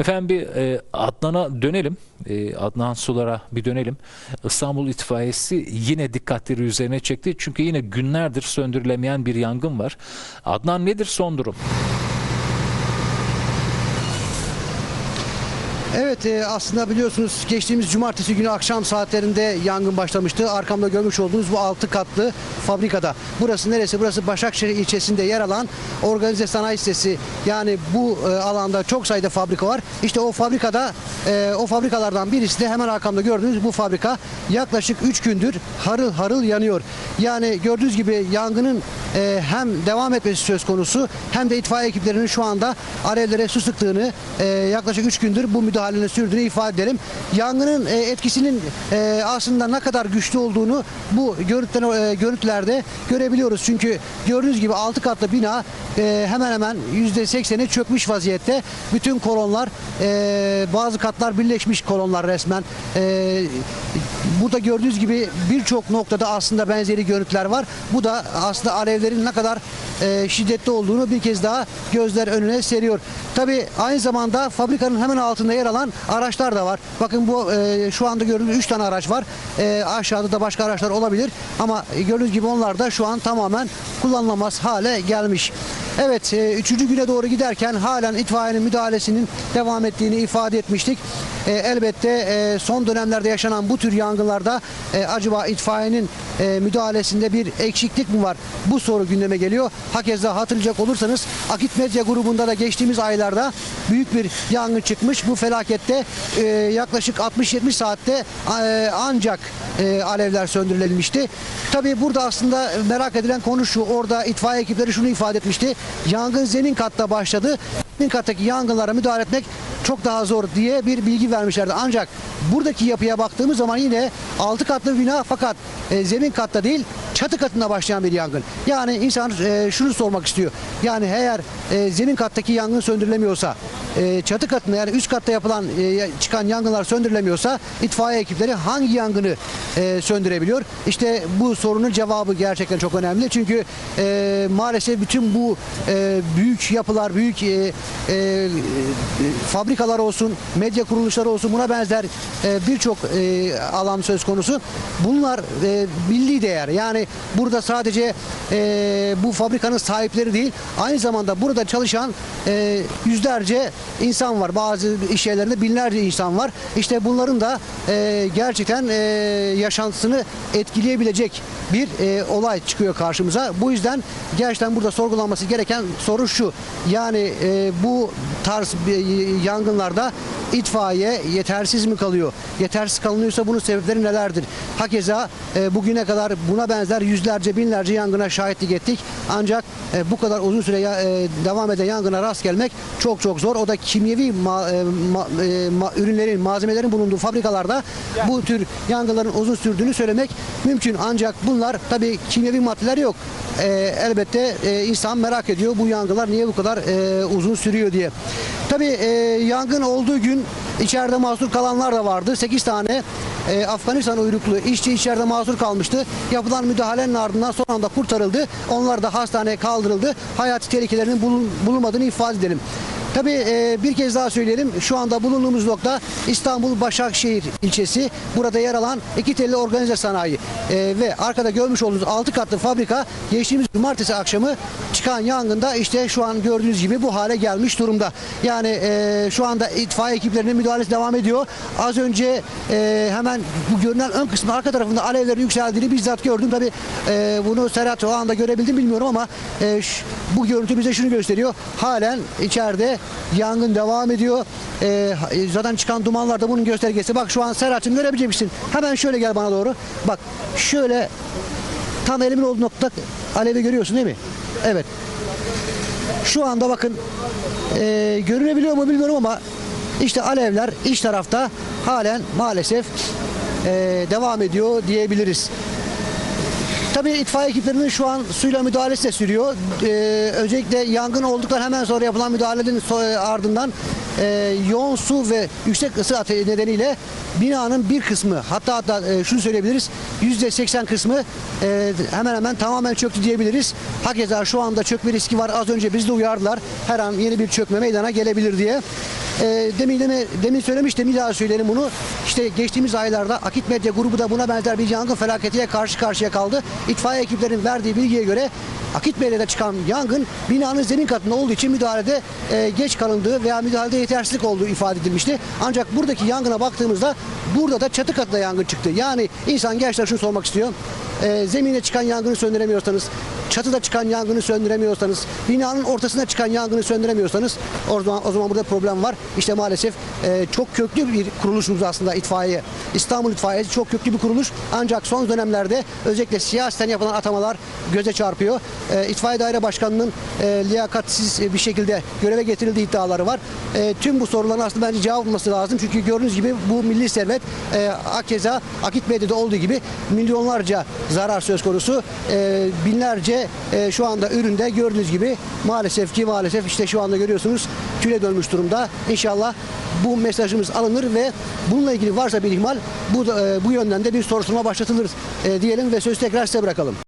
Efendim bir e, Adnan'a dönelim. E, Adnan Sular'a bir dönelim. İstanbul İtfaiyesi yine dikkatleri üzerine çekti. Çünkü yine günlerdir söndürülemeyen bir yangın var. Adnan nedir son durum? Evet e, aslında biliyorsunuz geçtiğimiz cumartesi günü akşam saatlerinde yangın başlamıştı. Arkamda görmüş olduğunuz bu altı katlı fabrikada. Burası neresi? Burası Başakşehir ilçesinde yer alan organize sanayi sitesi. Yani bu e, alanda çok sayıda fabrika var. İşte o fabrikada e, o fabrikalardan birisi de hemen arkamda gördüğünüz bu fabrika yaklaşık 3 gündür harıl harıl yanıyor. Yani gördüğünüz gibi yangının e, hem devam etmesi söz konusu hem de itfaiye ekiplerinin şu anda alevlere su sıktığını e, yaklaşık 3 gündür bu müdahalenin sürdüğünü ifade edelim. Yangının e, etkisinin e, aslında ne kadar güçlü olduğunu bu görüntüler, görüntülerde görebiliyoruz. Çünkü gördüğünüz gibi 6 katlı bina hemen hemen %80'i çökmüş vaziyette. Bütün kolonlar bazı katlar birleşmiş kolonlar resmen. E, burada gördüğünüz gibi birçok noktada aslında benzeri görüntüler var. Bu da aslında alevlerin ne kadar e, şiddetli olduğunu bir kez daha gözler önüne seriyor. Tabii aynı zamanda fabrikanın hemen altında yer alan araçlar da var. Bakın bu e, şu anda gördüğünüz 3 tane araç var. E, aşağıda da başka araçlar olabilir ama gördüğünüz gibi onlar da şu an tamamen kullanılamaz hale gelmiş. Evet, e, üçüncü güne doğru giderken halen itfaiyenin müdahalesinin devam ettiğini ifade etmiştik. E, elbette e, son dönemlerde yaşanan bu tür yangınlarda e, acaba itfaiyenin e, müdahalesinde bir eksiklik mi var? Bu soru gündeme geliyor. Hakeza hatırlayacak olursanız Akit Medya grubunda da geçtiğimiz aylarda büyük bir yangın çıkmış. Bu felakette e, yaklaşık 60-70 saatte e, ancak e, alevler söndürülmişti. Tabii burada aslında merak edilen konu şu. Orada itfaiye ekipleri şunu ifade etmişti. Yangın zemin katta başladı. Zemin kattaki yangınlara müdahale etmek çok daha zor diye bir bilgi vermişlerdi. Ancak buradaki yapıya baktığımız zaman yine 6 katlı bir bina fakat e, zemin katta değil çatı katında başlayan bir yangın. Yani insan e, şunu sormak istiyor. Yani eğer e, zemin kattaki yangın söndürülemiyorsa e, çatı katında yani üst katta yapılan e, çıkan yangınlar söndürülemiyorsa itfaiye ekipleri hangi yangını e, söndürebiliyor? İşte bu sorunun cevabı gerçekten çok önemli. Çünkü e, maalesef bütün bu büyük yapılar, büyük fabrikalar olsun, medya kuruluşları olsun buna benzer birçok alan söz konusu. Bunlar e, milli değer. Yani burada sadece bu fabrikanın sahipleri değil, aynı zamanda burada çalışan yüzlerce insan var. Bazı iş yerlerinde binlerce insan var. İşte bunların da e, gerçekten e, yaşantısını etkileyebilecek bir e, olay çıkıyor karşımıza. Bu yüzden gerçekten burada sorgulanması gereken soru şu. Yani e, bu tarz bir yangınlarda itfaiye yetersiz mi kalıyor? Yetersiz kalınıyorsa bunun sebepleri nelerdir? Hakeza e, bugüne kadar buna benzer yüzlerce binlerce yangına şahitlik ettik. Ancak e, bu kadar uzun süre e, devam eden yangına rast gelmek çok çok zor. O da kimyevi ma- e, ma- e, ma- ürünlerin, malzemelerin bulunduğu fabrikalarda bu tür yangınların uzun sürdüğünü söylemek mümkün. Ancak bunlar tabii kimyevi maddeler yok. E, elbette e, insan merak ediyor bu yangınlar niye bu kadar e, uzun sürüyor diye. Tabii e, yangın olduğu gün içeride mahsur kalanlar da vardı. 8 tane e, Afganistan uyruklu işçi içeride mahsur kalmıştı. Yapılan müdahalenin ardından son anda kurtarıldı. Onlar da hastaneye kaldırıldı. Hayati tehlikelerinin bulun, bulunmadığını ifade edelim. Tabii e, bir kez daha söyleyelim. Şu anda bulunduğumuz nokta İstanbul Başakşehir ilçesi. Burada yer alan iki telli organize sanayi. E, ve arkada görmüş olduğunuz 6 katlı fabrika geçtiğimiz cumartesi akşamı çıkan yangında işte şu an gördüğünüz gibi bu hale gelmiş durumda. Yani e, şu anda itfaiye ekiplerinin müdahalesi devam ediyor. Az önce e, hemen bu görünen ön kısmı arka tarafında alevlerin yükseldiğini bizzat gördüm. Tabii e, bunu Serhat o anda görebildim bilmiyorum ama e, ş- bu görüntü bize şunu gösteriyor. Halen içeride yangın devam ediyor. E, zaten çıkan dumanlar da bunun göstergesi. Bak şu an Serhat'cığım görebilecek misin? Hemen şöyle gel bana doğru. Bak şöyle tam elimin olduğu nokta alevi görüyorsun değil mi? Evet. Şu anda bakın e, görünebiliyor mu bilmiyorum ama işte alevler iç tarafta halen maalesef e, devam ediyor diyebiliriz. Tabii itfaiye ekiplerinin şu an suyla müdahalesi de sürüyor. Ee, özellikle yangın olduktan hemen sonra yapılan müdahalenin so- ardından e, yoğun su ve yüksek ısı nedeniyle binanın bir kısmı hatta hatta e, şunu söyleyebiliriz %80 kısmı e, hemen hemen tamamen çöktü diyebiliriz. Hakeza şu anda çökme riski var. Az önce bizi de uyardılar. Her an yeni bir çökme meydana gelebilir diye. E, demin, demin, demin söylemiştim bir daha söyleyelim bunu. İşte geçtiğimiz aylarda Akit Medya grubu da buna benzer bir yangın felaketiyle karşı karşıya kaldı. İtfaiye ekiplerinin verdiği bilgiye göre Akit Medya'da çıkan yangın binanın zemin katında olduğu için müdahalede e, geç kalındığı veya müdahalede yetersizlik olduğu ifade edilmişti. Ancak buradaki yangına baktığımızda burada da çatı katında yangın çıktı. Yani insan gençler şunu sormak istiyor. E, zemine çıkan yangını söndüremiyorsanız, çatıda çıkan yangını söndüremiyorsanız, binanın ortasına çıkan yangını söndüremiyorsanız o zaman, o zaman burada problem var. İşte maalesef e, çok köklü bir kuruluşumuz aslında itfaiye. İstanbul İtfaiyesi çok köklü bir kuruluş. Ancak son dönemlerde özellikle siyaseten yapılan atamalar göze çarpıyor. E, İtfaiye Daire Başkanı'nın e, liyakatsiz bir şekilde göreve getirildiği iddiaları var. E, tüm bu soruların aslında bence cevap bulması lazım. Çünkü gördüğünüz gibi bu milli servet e, Akeza Akit Medya'da olduğu gibi milyonlarca zarar söz konusu. E, binlerce e, şu anda üründe gördüğünüz gibi maalesef ki maalesef işte şu anda görüyorsunuz küle dönmüş durumda. İnşallah bu mesajımız alınır ve bununla ilgili varsa bir ihmal bu, e, bu yönden de bir soruşturma başlatılır e, diyelim ve sözü tekrar size bırakalım.